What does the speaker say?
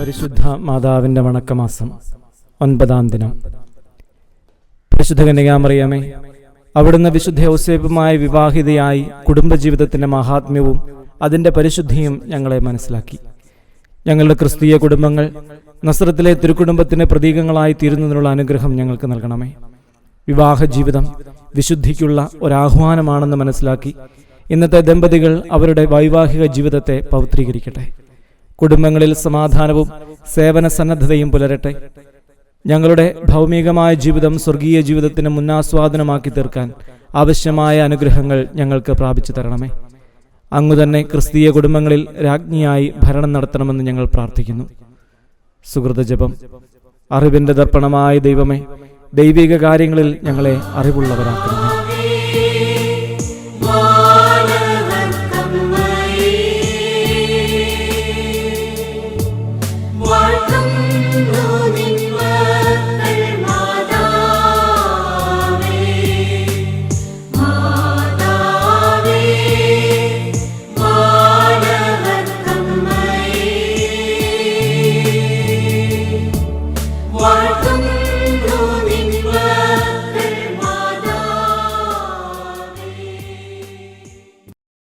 മാതാവിന്റെ വണക്കമാസം ഒൻപതാം ദിനം. പരിശുദ്ധ കന്യകാമറിയാമേ അവിടുന്ന് വിശുദ്ധ ഔസേപ്പുമായി വിവാഹിതയായി കുടുംബജീവിതത്തിന്റെ മഹാത്മ്യവും അതിന്റെ പരിശുദ്ധിയും ഞങ്ങളെ മനസ്സിലാക്കി. ഞങ്ങളുടെ ക്രിസ്തീയ കുടുംബങ്ങൾ നസ്രത്തിലെ തിരുക്കുടുംബത്തിന്റെ പ്രതീകങ്ങളായി തീരുന്നതിനുള്ള അനുഗ്രഹം ഞങ്ങൾക്ക് നൽകണമേ. വിവാഹ ജീവിതം വിശുദ്ധിക്കുള്ള ഒരാഹ്വാനമാണെന്ന് മനസ്സിലാക്കി ഇന്നത്തെ ദമ്പതികൾ അവരുടെ വൈവാഹിക ജീവിതത്തെ പൗത്രീകരിക്കട്ടെ കുടുംബങ്ങളിൽ സമാധാനവും സേവന സന്നദ്ധതയും പുലരട്ടെ. ഞങ്ങളുടെ ഭൗമികമായ ജീവിതം സ്വർഗീയ ജീവിതത്തിന് മുന്നാസ്വാദനമാക്കി തീർക്കാൻ ആവശ്യമായ അനുഗ്രഹങ്ങൾ ഞങ്ങൾക്ക് പ്രാപിച്ചു തരണമേ. അങ്ങു തന്നെ ക്രിസ്തീയ കുടുംബങ്ങളിൽ രാജ്ഞിയായി ഭരണം നടത്തണമെന്ന് ഞങ്ങൾ പ്രാർത്ഥിക്കുന്നു. സുഹൃത ജപം. അറിവിന്റെ ദർപ്പണമായ ദൈവമേ ദൈവിക കാര്യങ്ങളിൽ ഞങ്ങളെ അറിവുള്ളവരാക്കണമേ.